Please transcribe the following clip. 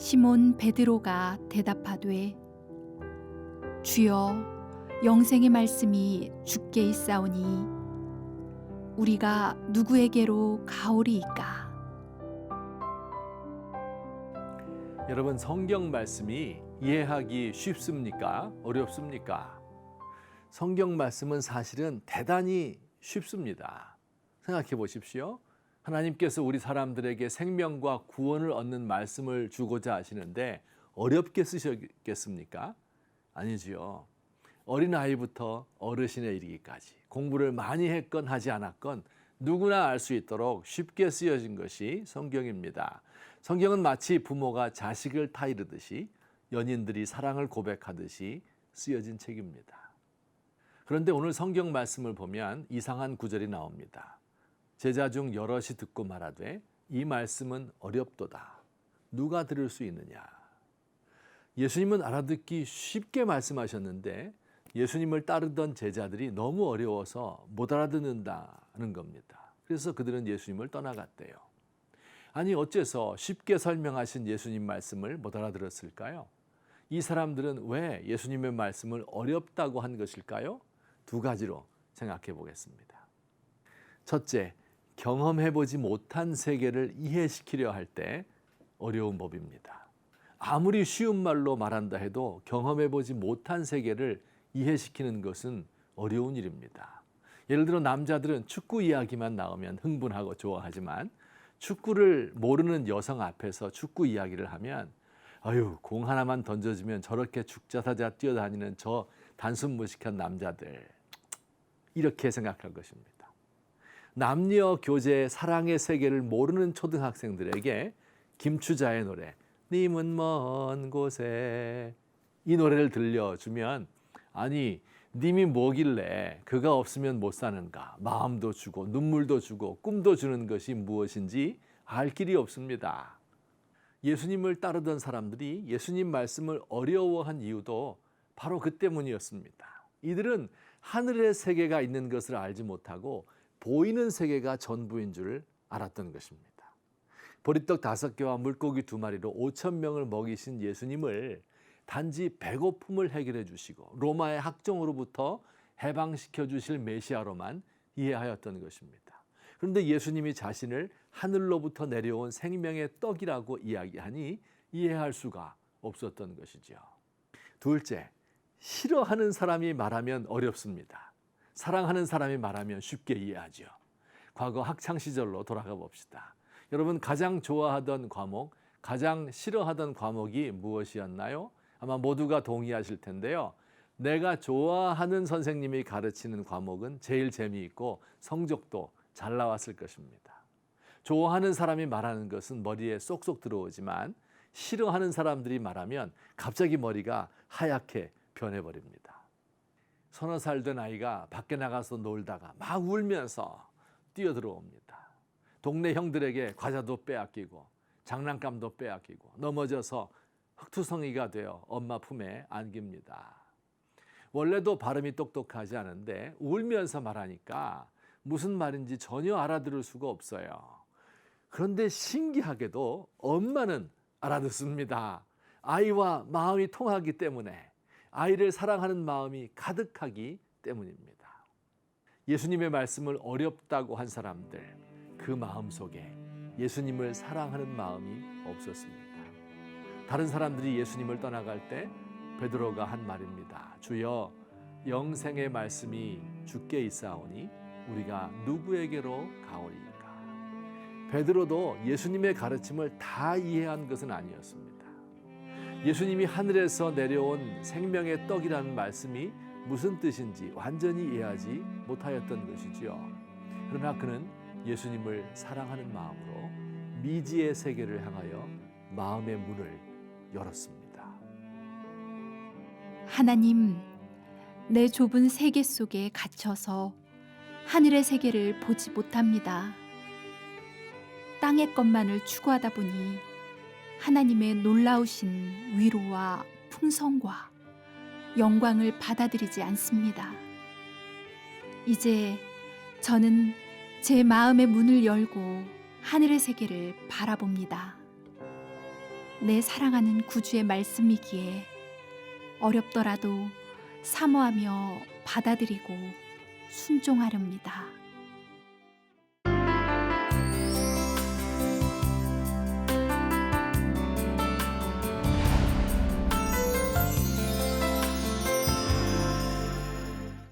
시몬 베드로가 대답하되 주여 영생의 말씀이 주께 있사오니 우리가 누구에게로 가오리이까 여러분 성경 말씀이 이해하기 쉽습니까? 어렵습니까? 성경 말씀은 사실은 대단히 쉽습니다. 생각해 보십시오. 하나님께서 우리 사람들에게 생명과 구원을 얻는 말씀을 주고자 하시는데 어렵게 쓰셨겠습니까? 아니지요. 어린아이부터 어르신에 이르기까지 공부를 많이 했건 하지 않았건 누구나 알 수 있도록 쉽게 쓰여진 것이 성경입니다. 성경은 마치 부모가 자식을 타이르듯이 연인들이 사랑을 고백하듯이 쓰여진 책입니다. 그런데 오늘 성경 말씀을 보면 이상한 구절이 나옵니다. 제자 중 여럿이 듣고 말하되 이 말씀은 어렵도다. 누가 들을 수 있느냐? 예수님은 알아듣기 쉽게 말씀하셨는데 예수님을 따르던 제자들이 너무 어려워서 못 알아듣는다는 겁니다. 그래서 그들은 예수님을 떠나갔대요. 아니 어째서 쉽게 설명하신 예수님 말씀을 못 알아들었을까요? 이 사람들은 왜 예수님의 말씀을 어렵다고 한 것일까요? 두 가지로 생각해 보겠습니다. 첫째, 경험해 보지 못한 세계를 이해시키려 할 때 어려운 법입니다. 아무리 쉬운 말로 말한다 해도 경험해 보지 못한 세계를 이해시키는 것은 어려운 일입니다. 예를 들어 남자들은 축구 이야기만 나오면 흥분하고 좋아하지만 축구를 모르는 여성 앞에서 축구 이야기를 하면 아유 공 하나만 던져주면 저렇게 죽자사자 뛰어다니는 저 단순 무식한 남자들 이렇게 생각할 것입니다. 남녀 교제 사랑의 세계를 모르는 초등학생들에게 김추자의 노래 님은 먼 곳에 이 노래를 들려주면 아니 님이 뭐길래 그가 없으면 못 사는가 마음도 주고 눈물도 주고 꿈도 주는 것이 무엇인지 알 길이 없습니다. 예수님을 따르던 사람들이 예수님 말씀을 어려워한 이유도 바로 그 때문이었습니다. 이들은 하늘의 세계가 있는 것을 알지 못하고 보이는 세계가 전부인 줄 알았던 것입니다. 보리떡 다섯 개와 물고기 두 마리로 오천 명을 먹이신 예수님을 단지 배고픔을 해결해 주시고 로마의 학정으로부터 해방시켜 주실 메시아로만 이해하였던 것입니다. 그런데 예수님이 자신을 하늘로부터 내려온 생명의 떡이라고 이야기하니 이해할 수가 없었던 것이지요. 둘째, 싫어하는 사람이 말하면 어렵습니다. 사랑하는 사람이 말하면 쉽게 이해하죠. 과거 학창 시절로 돌아가 봅시다. 여러분 가장 좋아하던 과목, 가장 싫어하던 과목이 무엇이었나요? 아마 모두가 동의하실 텐데요. 내가 좋아하는 선생님이 가르치는 과목은 제일 재미있고 성적도 잘 나왔을 것입니다. 좋아하는 사람이 말하는 것은 머리에 쏙쏙 들어오지만 싫어하는 사람들이 말하면 갑자기 머리가 하얗게 변해버립니다. 서너 살 된 아이가 밖에 나가서 놀다가 막 울면서 뛰어들어옵니다. 동네 형들에게 과자도 빼앗기고 장난감도 빼앗기고 넘어져서 흑투성이가 되어 엄마 품에 안깁니다. 원래도 발음이 똑똑하지 않은데 울면서 말하니까 무슨 말인지 전혀 알아들을 수가 없어요. 그런데 신기하게도 엄마는 알아듣습니다. 아이와 마음이 통하기 때문에 아이를 사랑하는 마음이 가득하기 때문입니다. 예수님의 말씀을 어렵다고 한 사람들 그 마음 속에 예수님을 사랑하는 마음이 없었습니다. 다른 사람들이 예수님을 떠나갈 때 베드로가 한 말입니다. 주여 영생의 말씀이 주께 있사오니 우리가 누구에게로 가오리까? 베드로도 예수님의 가르침을 다 이해한 것은 아니었습니다. 예수님이 하늘에서 내려온 생명의 떡이라는 말씀이 무슨 뜻인지 완전히 이해하지 못하였던 것이지요. 그러나 그는 예수님을 사랑하는 마음으로 미지의 세계를 향하여 마음의 문을 열었습니다. 하나님 내 좁은 세계 속에 갇혀서 하늘의 세계를 보지 못합니다. 땅의 것만을 추구하다 보니 하나님의 놀라우신 위로와 풍성과 영광을 받아들이지 않습니다. 이제 저는 제 마음의 문을 열고 하늘의 세계를 바라봅니다. 내 사랑하는 구주의 말씀이기에 어렵더라도 사모하며 받아들이고 순종하렵니다.